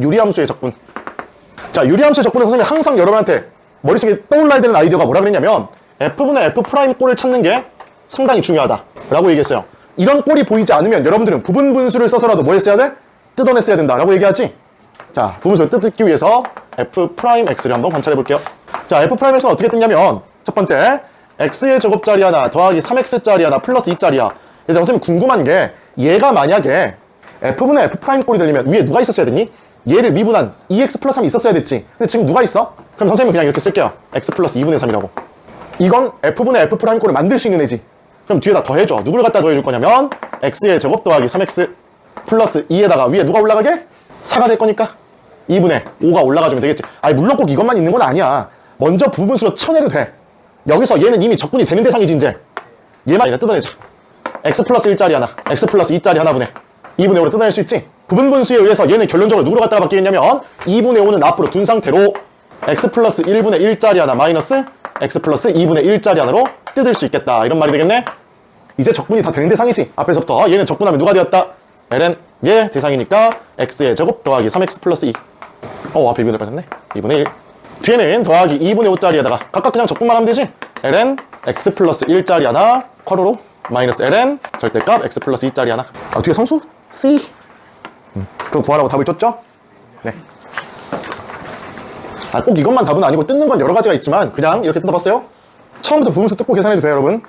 유리함수의 적분. 자, 유리함수의 적분은 선생님이 항상 여러분한테 머릿속에 떠올라야 되는 아이디어가 뭐라 그랬냐면 F분의 F 프라임 꼴을 찾는 게 상당히 중요하다 라고 얘기했어요. 이런 꼴이 보이지 않으면 여러분들은 부분 분수를 써서라도 뭐 했어야 돼? 뜯어냈어야 된다 라고 얘기하지. 자, 부분수를 뜯기 위해서 F 프라임 X를 한번 관찰해 볼게요. 자, F 프라임 X는 어떻게 뜯냐면 첫 번째 X의 제곱짜리 하나 더하기 3X짜리 하나 플러스 2짜리야. 이제 선생님 궁금한 게 얘가 만약에 F분의 F 프라임 꼴이 되려면 위에 누가 있었어야 됐니? 얘를 미분한 2X 플러스 3이 있었어야 됐지. 근데 지금 누가 있어? 그럼 선생님은 그냥 이렇게 쓸게요. X 플러스 2분의 3이라고. 이건 F분의 F 프라임 꼴을 만들 수 있는 애지. 그럼 뒤에다 더해줘. 누구를 갖다 더해줄 거냐면 X의 제곱 더하기 3X 플러스 2에다가 위에 누가 올라가게? 4가 될 거니까 2분의 5가 올라가주면 되겠지. 아니 물론 꼭 이것만 있는 건 아니야. 먼저 부분수로 쳐내도 돼. 여기서 얘는 이미 적분이 되는 대상이지 이제. 얘만 이제 뜯어내자. x 플러스 1짜리 하나, x 플러스 2짜리 하나 분의 2분의 5를 뜯어낼 수 있지. 부분 분수에 의해서 얘는 결론적으로 누구로 갖다가 바뀌겠냐면 2분의 5는 앞으로 둔 상태로 x 플러스 1분의 1짜리 하나 마이너스 x 플러스 2분의 1짜리 하나로 뜯을 수 있겠다. 이런 말이 되겠네. 이제 적분이 다 되는 대상이지. 앞에서부터 얘는 적분하면 누가 되었다? ln 얘 대상이니까 x의 제곱 더하기 3x 플러스 2. 어, 앞에 2분의 빠졌네. 2분의 1. 뒤에는 더하기 2분의 5짜리에다가 각각 그냥 적분만 하면 되지. ln x 플러스 1짜리 하나 괄호로 마이너스 ln 절대값 x 플러스 2짜리 하나. 아, 뒤에 성수? C. 음, 그거 구하라고 답을 줬죠? 네. 아, 꼭 이것만 답은 아니고 뜯는 건 여러 가지가 있지만 그냥 이렇게 뜯어봤어요. 처음부터 부분수 뜯고 계산해도 돼요, 여러분.